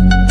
ওই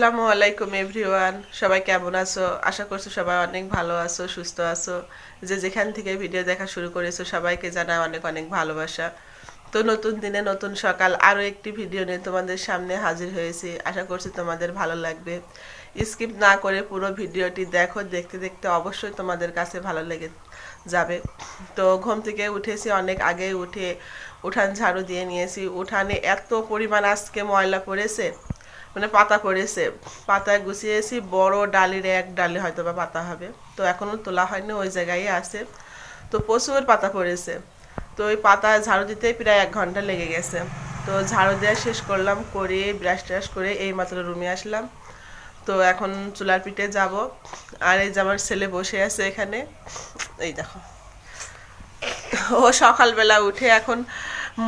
আসসালামু আলাইকুম এভরিওয়ান সবাই কেমন আছো? আশা করছি সবাই অনেক ভালো আছো, সুস্থ আছো। যে যেখান থেকে ভিডিও দেখা শুরু করেছ, সবাইকে জানা অনেক অনেক ভালোবাসা। তো নতুন দিনে নতুন সকাল আরও একটি ভিডিও নিয়ে তোমাদের সামনে হাজির হয়েছি। আশা করছি তোমাদের ভালো লাগবে। স্কিপ না করে পুরো ভিডিওটি দেখো, দেখতে দেখতে অবশ্যই তোমাদের কাছে ভালো লেগে যাবে। তো ঘুম থেকে উঠেছি, অনেক আগে উঠে উঠান ঝাড়ু দিয়ে নিয়েছি। উঠানে এত পরিমাণ আজকে ময়লা পড়েছে। মানে পাতা পড়েছে পাতায় গুছিয়েছি, বড় ডালির এক ডালে হয়তো বা পাতা হবে। তো এখনও তোলা হয়নি, ওই জায়গায় আছে। তো প্রচুর পাতা পড়েছে। তো ওই পাতা ঝাড়ু দিতে প্রায় এক ঘণ্টা লেগে গেছে। তো ঝাড়ু দেওয়া শেষ করলাম, করে ব্রাশ ট্রাশ করে এই মাত্র রুমে আসলাম। তো এখন চুলার পিঠে যাব। আর এই যে আমার ছেলে বসে আছে এখানে, এই দেখো। ও সকালবেলা উঠে এখন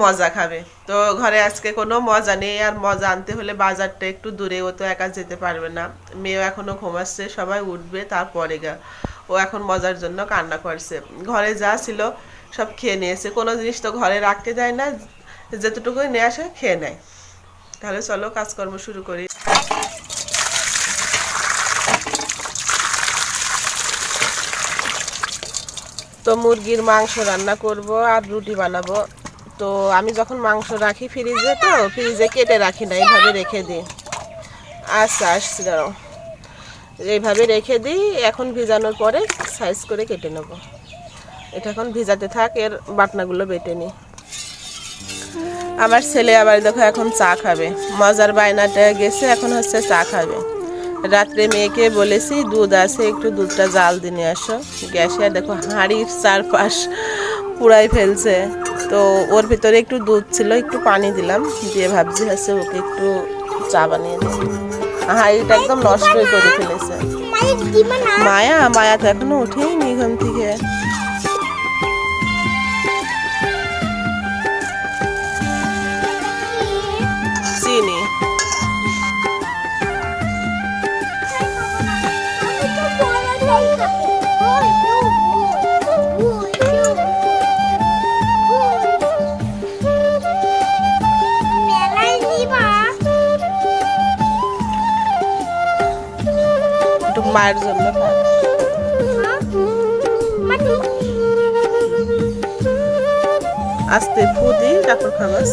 মজা খাবে। তো ঘরে আজকে কোনো মজা নেই, আর মজা আনতে হলে বাজারটা একটু দূরে, ও তো একা যেতে পারবে না। মেয়েও এখনও ঘুমাচ্ছে, সবাই উঠবে, তারপরে গা। ও এখন মজার জন্য কান্না করছে। ঘরে যা ছিল সব খেয়ে নিয়েছে। কোনো জিনিস তো ঘরে রাখতে দেয় না, যেতটুকুই নিয়ে আসে খেয়ে নেয়। তাহলে চলো কাজকর্ম শুরু করি। তো মুরগির মাংস রান্না করব আর রুটি বানাবো। তো আমি যখন মাংস রাখি ফ্রিজে, তো ফ্রিজে কেটে রাখি না, এইভাবে রেখে দিই। আচ্ছা আসছি, দাঁড়াও। এইভাবে রেখে দিই, এখন ভিজানোর পরে সাইজ করে কেটে নেব। এটা এখন ভিজাতে থাক, এর বাটনাগুলো বেটে নিই। আমার ছেলে আবার দেখো এখন চা খাবে। মজার বায়নাটা গেছে, এখন হচ্ছে চা খাবে। রাত্রে মেয়েকে বলেছি, দুধ আছে, একটু দুধটা জাল দিনে আসো। গ্যাসে দেখো হাঁড়ির চারপাশ পুড়াই ফেলছে। তো ওর ভিতরে একটু দুধ ছিল একটু পানি দিলাম দিয়ে ভাবছি হচ্ছে ওকে একটু চা বানিয়ে দিই এটা একদম নষ্ট করে ফেলেছে। মায়া মায়া তো এখনও উঠেইনি ঘুম থেকে। মায়ের জন্য আস্তে ফু দিই তারপর খাবার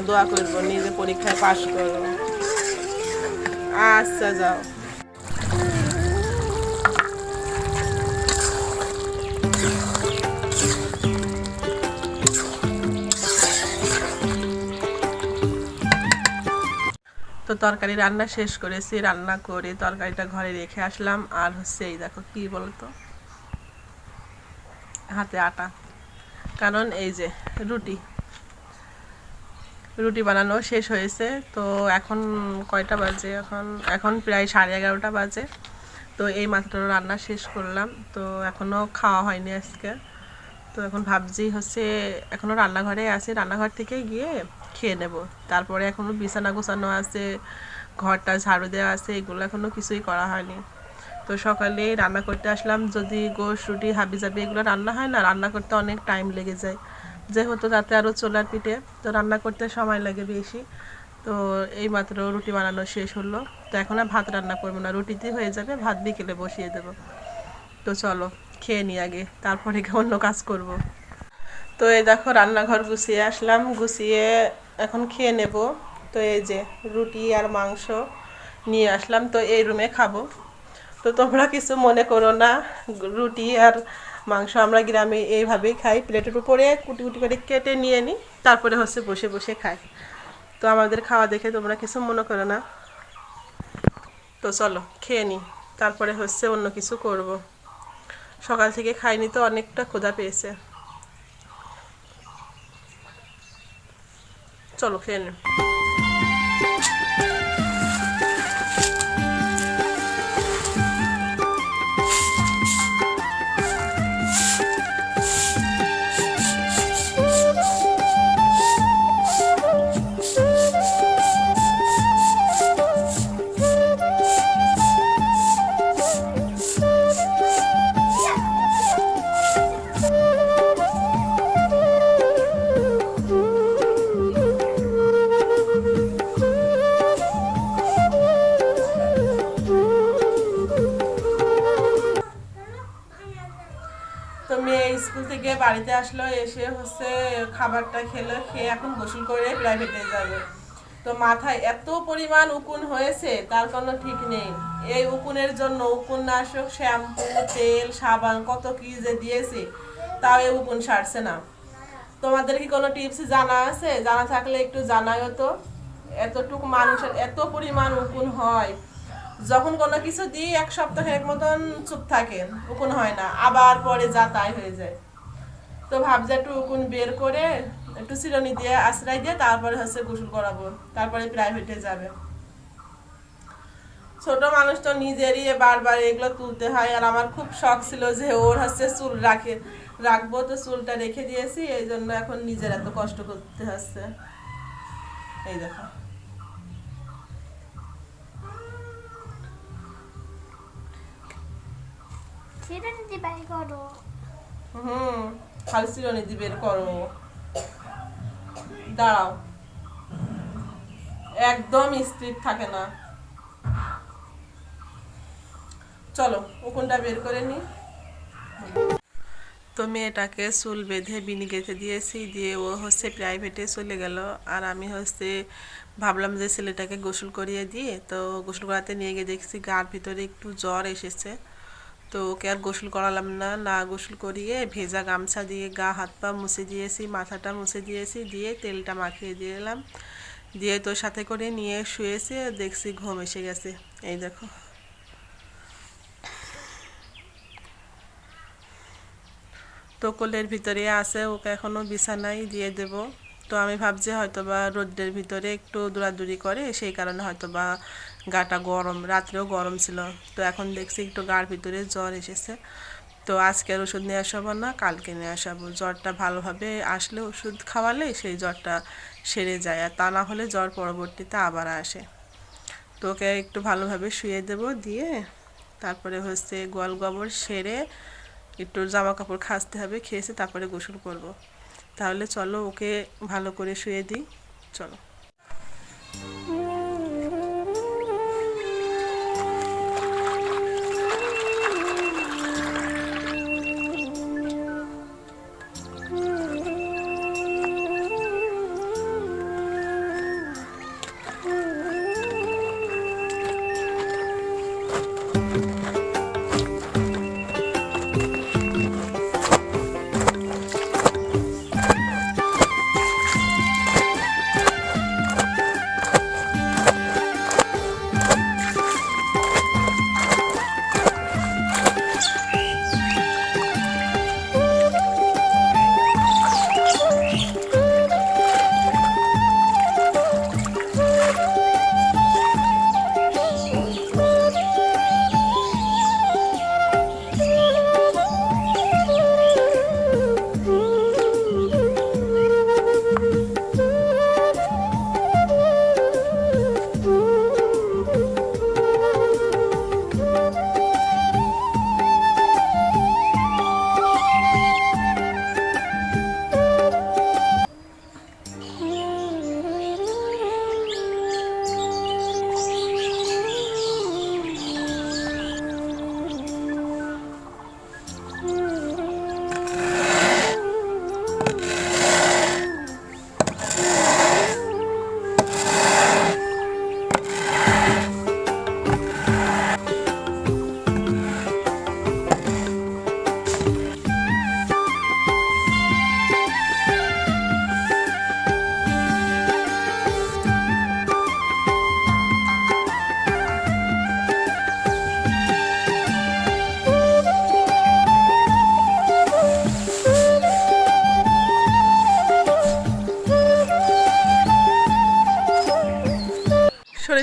দোয়া করব, নিজে পরীক্ষায় পাশ করো। আচ্ছা যাও। তো তরকারি রান্না শেষ করেছি, রান্না করে তরকারিটা ঘরে রেখে আসলাম। আর হচ্ছে এই দেখো, কি বলতো? হাতে আটা। কারণ এই যে রুটি। রুটি বানানো শেষ হয়েছে। তো এখন কয়টা বাজে? এখন এখন প্রায় সাড়ে এগারোটা বাজে। তো এই মাত্র রান্না শেষ করলাম। তো এখনও খাওয়া হয়নি আজকে। তো এখন ভাবছি হচ্ছে এখনও রান্নাঘরে আছে। রান্নাঘর থেকে গিয়ে খেয়ে নেব। তারপরে এখনও বিছানা গোছানো আছে, ঘরটা ঝাড়ু দেওয়া আছে, এগুলো এখনও কিছুই করা হয়নি। তো সকালে রান্না করতে আসলাম। যদি গোশ, রুটি হাবি জাবি এগুলো রান্না হয় না, রান্না করতে অনেক টাইম লেগে যায়। যেহেতু তাতে আরও চোলার পিঠে, তো রান্না করতে সময় লাগে বেশি। তো এই মাত্র রুটি বানানো শেষ হলো। তো এখন আর ভাত রান্না করব না রুটিতেই হয়ে যাবে, ভাত বিকেলে বসিয়ে দেবো। তো চলো, খেয়ে নিই আগে, তারপরে অন্য কাজ করব। তো এই দেখো, রান্নাঘর গুছিয়ে আসলাম, গুছিয়ে এখন খেয়ে নেব। তো এই যে রুটি আর মাংস নিয়ে আসলাম, তো এই রুমে খাব। তো তোমরা কিছু মনে করো না, রুটি আর মাংস আমরা গ্রামে এইভাবেই খাই। প্লেটের উপরে কুটি কুটি করে কেটে নিয়ে নিই, তারপরে হচ্ছে বসে বসে খাই। তো আমাদের খাওয়া দেখে তোমরা কিছু মনে করো না। তো চলো, খেয়ে নিই। তারপরে হচ্ছে অন্য কিছু করব। সকাল থেকে খাইনি তো অনেকটা ক্ষুধা পেয়েছে। চলো, খেয়ে নিই। বাড়িতে আসলো, এসে হচ্ছে খাবারটা খেলো, খেয়ে এখন গোসল করে প্রাইভেটে যাবে। তো মাথায় এত পরিমাণ উকুন হয়েছে, তার কোনো ঠিক নেই। এই উকুনের জন্য উপন্যাসক, শ্যাম্পু, তেল, সাবান, কত কি যে দিয়েছি, তাও এই উকুন সারছে না। তোমাদের কি কোনো টিপস জানা আছে? জানা থাকলে একটু জানাও তো। এতটুকু মানুষের এত পরিমাণ উকুন হয়। যখন কোনো কিছু দিই, এক সপ্তাহের মতন চুপ থাকে, উকুন হয় না। আবার পরে যা তাই হয়ে যায়। তো ভাবছি একটু বের করে একটু চিরনি দিয়ে আশ্রয় দিয়ে তারপরে হচ্ছে গোসল করাবো। তারপরে প্রাইভেটে যাবে। ছোট মানুষ তো নিজেরই বারবার এগুলো তুলতে হয়। আর আমার খুব শখ ছিল যে ওর হচ্ছে চুল রাখে, রাখব তো চুলটা রেখে দিয়েছি। এই জন্য এখন নিজের এত কষ্ট করতে হচ্ছে। এই দেখো। সেটা নিতে বাই করো। হুম, খালি চিরনি দি বের করো দাঁড়াও। একদম স্থির থাকে না। চলো, উকুনটা বের করে নি। তো মেয়েটাকে চুল বেঁধে বিনি গেঁথে দিয়েছি, দিয়ে ও হচ্ছে প্রাইভেটে চলে গেল। আর আমি হচ্ছে ভাবলাম যে ছেলেটাকে গোসল করিয়ে দিয়ে তো গোসল করাতে নিয়ে গিয়ে দেখছি গার ভিতরে একটু জ্বর এসেছে। তো ওকে আর গোসল করালাম না না গোসল করিয়ে ভেজা গামছা দিয়ে গা, হাত পা মুছে দিয়েছি, মাথাটা মুছে দিয়েছি, দিয়ে তেলটা মাখিয়ে দিলাম দিয়ে তো সাথে করে নিয়ে শুয়েছে, দেখছি ঘুম এসে গেছে। এই দেখো। তো কোলের ভিতরে আছে, ওকে এখনও বিছানায় দিয়ে দেব। তো আমি ভাবছি হয়তো বা রোদ্রের ভিতরে একটু দৌড়াদৌড়ি করে, সেই কারণে হয়তো বা গাটা গরম, রাত্রেও গরম ছিল। তো এখন দেখছি একটু গার ভিতরে জ্বর এসেছে। তো আজকে আর ওষুধ নিয়ে আসাবো না, কালকে নিয়ে আসাবো জ্বরটা ভালোভাবে আসলে ওষুধ খাওয়ালে সেই জ্বরটা সেরে যায়। আর তা না হলে জ্বর পরবর্তীতে আবার আসে। তো ওকে একটু ভালোভাবে শুয়ে দেব দিয়ে তারপরে হচ্ছে গোয়াল গোবর সেরে একটু জামা কাপড় খাসতে হবে, খেয়েছে, তারপরে গোসল করব। তাহলে চলো ওকে ভালো করে শুয়ে দিই। চলো।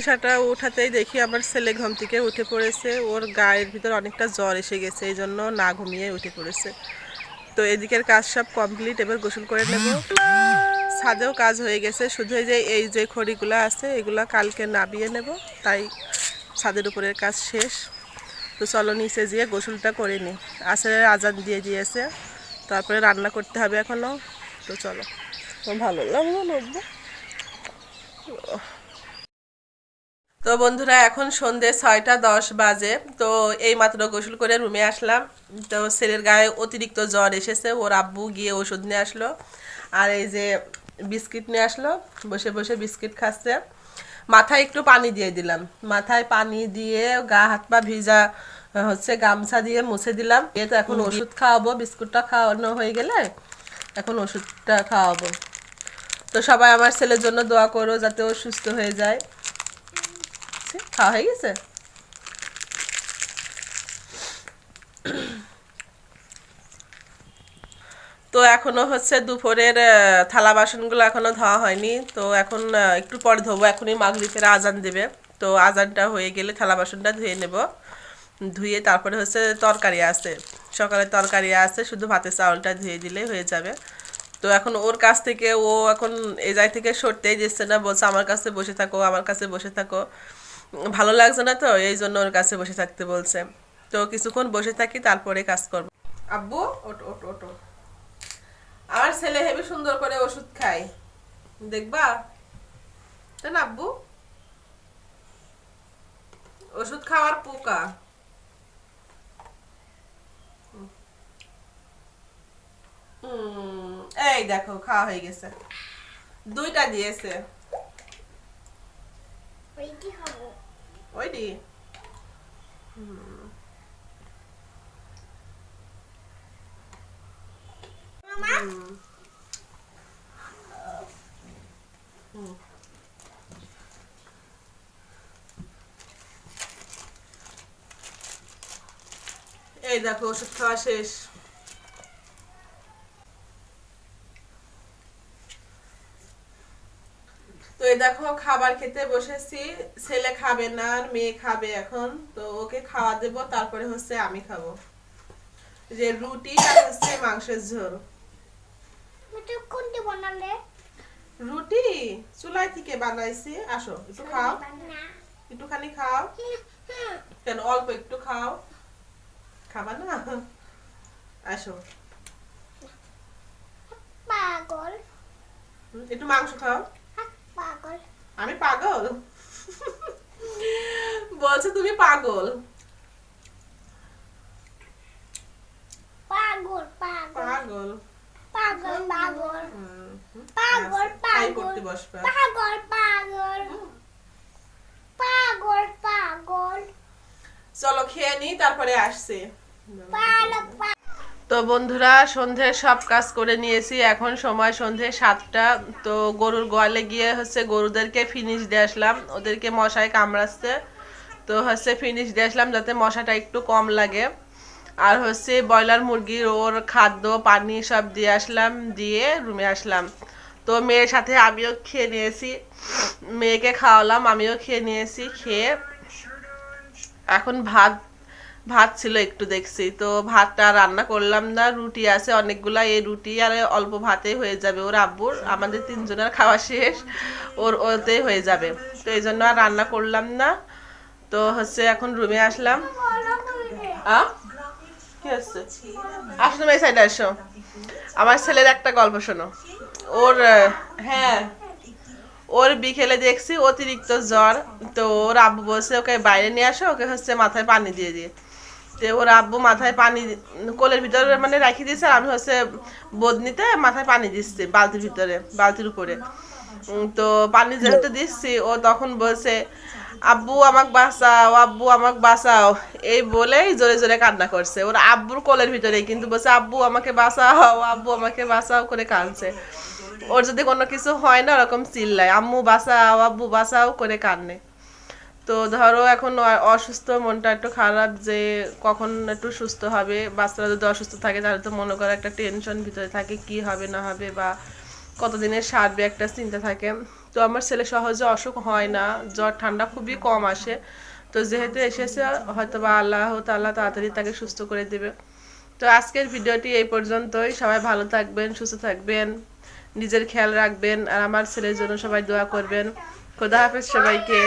তৃষাটা উঠাতেই দেখি আমার ছেলে ঘুম থেকে উঠে পড়েছে। ওর গায়ের ভিতর অনেকটা জ্বর এসে গেছে এই জন্য না ঘুমিয়ে উঠে পড়েছে। তো এদিকের কাজ সব কমপ্লিট এবার গোসল করে নেব। ছাদেও কাজ হয়ে গেছে শুধু এই যে এই যে খড়িগুলো আছে এগুলো কালকে নাবিয়ে নেব তাই ছাদের উপরের কাজ শেষ। তো চলো নিচে যেয়ে গোসলটা করে নিই। আসলে আজান দিয়ে দিয়েছে তারপরে রান্না করতে হবে এখনও তো চলো। ভালো লাগল নব্বই তো বন্ধুরা, এখন সন্ধে ছয়টা দশ বাজে। তো এই মাত্র গোসল করে রুমে আসলাম। তো ছেলের গায়ে অতিরিক্ত জ্বর এসেছে। ওর আব্বু গিয়ে ওষুধ নিয়ে আসলো। আর এই যে বিস্কিট নিয়ে আসলো, বসে বসে বিস্কিট খাচ্ছে। মাথায় একটু পানি দিয়ে দিলাম। মাথায় পানি দিয়ে গা, হাত পা ভিজা হচ্ছে গামছা দিয়ে মুছে দিলাম। এ তো এখন ওষুধ খাওয়াবো। বিস্কুটটা খাওয়ানো হয়ে গেলে এখন ওষুধটা খাওয়াবো। তো সবাই আমার ছেলের জন্য দোয়া করো যাতে ও সুস্থ হয়ে যায়। ছি, খাওয়া হয়ে গেছে? তো এখনও হচ্ছে দুপুরের থালা বাসনগুলো এখনও ধোয়া হয়নি। তো এখন একটু পরে ধোবো। এখনই মাগরিবের আজান দেবে। তো আজানটা হয়ে গেলে থালা বাসনটা ধুয়ে নেব। ধুয়ে তারপরে হচ্ছে তরকারি আছে। সকালে তরকারি আছে শুধু ভাতের চাউলটা ধুয়ে দিলেই হয়ে যাবে। তো এখন ওর কাছ থেকে ও এখন এ জায়গা থেকে সরতেই দিচ্ছে না। বলছে আমার কাছে বসে থাকো আমার কাছে বসে থাকো। ভালো লাগছে না তো, এই জন্য ওর কাছে বসে থাকতে বলছে। তো কিছুক্ষণ বসে থাকি, তারপরে কাজ করব। আব্বু ওটো ওটো ওটো আমার ছেলে হেবি সুন্দর করে ওষুধ খায়। দেখবা? তাই না, আব্বু? ওষুধ খাওয়ার পোকা। এই দেখো, খাওয়া হয়ে গেছে। দুইটা দিয়েছে ওইটি হব ওইটি মামা এই দেখো ওষুধ খাওয়া শেষ তো এই দেখো খাবার খেতে বসেছি। ছেলে খাবে না আর মেয়ে খাবে এখন। তো ওকে খাওয়া দেব তারপরে হচ্ছে আমি খাব। যে রুটি আর হচ্ছে মাংসের ঝোল। কোনটি বানালে? রুটি চুলাই থেকে বানাইছি। আসো একটু খাও। একটুখানি খাও। কেন অল্প একটু খাও। খাবা না? আসো। পাগল। একটু মাংস খাও। পাগল। আমি পাগল? বলছে তুমি পাগল। পাগল পাগল। পাগল। পাগল পাগল। পাগল আচ্ছা, পাগল। পাগল পাগল। পাগল পাগল। চলো খেয়ে নি তারপরে আসছে। পালক। তো বন্ধুরা, সন্ধে সব কাজ করে নিয়েছি। এখন সময় সন্ধে সাতটা। তো গরুর গোয়ালে গিয়ে হচ্ছে গরুদেরকে ফিনিশ দিয়ে আসলাম। ওদেরকে মশায় কামড়াচ্ছে। তো হচ্ছে ফিনিশ দিয়ে আসলাম যাতে মশাটা একটু কম লাগে। আর হচ্ছে ব্রয়লার মুরগির ওর খাদ্য, পানি সব দিয়ে আসলাম, দিয়ে রুমে আসলাম। তো মেয়ের সাথে আমিও খেয়ে নিয়েছি। মেয়েকে খাওয়ালাম, আমিও খেয়ে নিয়েছি, খেয়ে এখন ভাত ভাত ছিল একটু দেখছি। তো ভাতটা রান্না করলাম না, রুটি আছে অনেকগুলা, এই রুটি আর অল্প ভাতে হয়ে যাবে ওর আব্বুর। আমাদের তিনজনের খাওয়া শেষ, ওর ওতে হয়ে যাবে। তো এই জন্য আর রান্না করলাম না। তো হচ্ছে এখন রুমে আসলাম। আ? কি হচ্ছে? এই সাইডে আসো। আমার ছেলের একটা গল্প শোনো। ওর হ্যাঁ। ওর বিকেলে দেখছি অতিরিক্ত জ্বর, তো ওর আব্বু বলছে, ওকে বাইরে নিয়ে আসো, ওকে হচ্ছে মাথায় পানি দিয়ে দিয়ে তো ওর আব্বু মাথায় পানি কোলের ভিতরে মানে রাখি দিয়েছে আমি হচ্ছে বদনিতে মাথায় পানি দিচ্ছি বালতির ভিতরে, বালতির উপরে। তো পানি যেহেতু দিচ্ছি, ও তখন বলছে, আব্বু আমাকে বাঁচাও, আব্বু আমাকে বাঁচাও। এই বলেই জোরে জোরে কান্না করছে। ওর আব্বুর কোলের ভিতরে কিন্তু বলছে, আব্বু আমাকে বাঁচাও, আব্বু আমাকে বাঁচাও, করে কাঁদছে। ওর যদি কোনো কিছু হয় না, ওরকম চিল্লায়, আম্মু বাঁচাও, আব্বু বাঁচাও, করে কান্নে তো ধরো এখন অসুস্থ, মনটা একটু খারাপ যে কখন একটু সুস্থ হবে, বাচ্চারা যদি অসুস্থ থাকে তাহলে তো মনে করো একটা টেনশন ভিতরে থাকে কি হবে, না হবে বা কতদিনে সারবে একটা চিন্তা থাকে। তো আমার ছেলে সহজে অসুখ হয় না, জ্বর, ঠান্ডা খুবই কম আসে। তো যেহেতু এসেছে হয়তো বা আল্লাহ তাল্লাহ তাড়াতাড়ি তাকে সুস্থ করে দেবে। তো আজকের ভিডিওটি এই পর্যন্তই। সবাই ভালো থাকবেন, সুস্থ থাকবেন, নিজের খেয়াল রাখবেন, আর আমার ছেলের জন্য সবাই দোয়া করবেন। খোদা হাফেজ সবাইকে।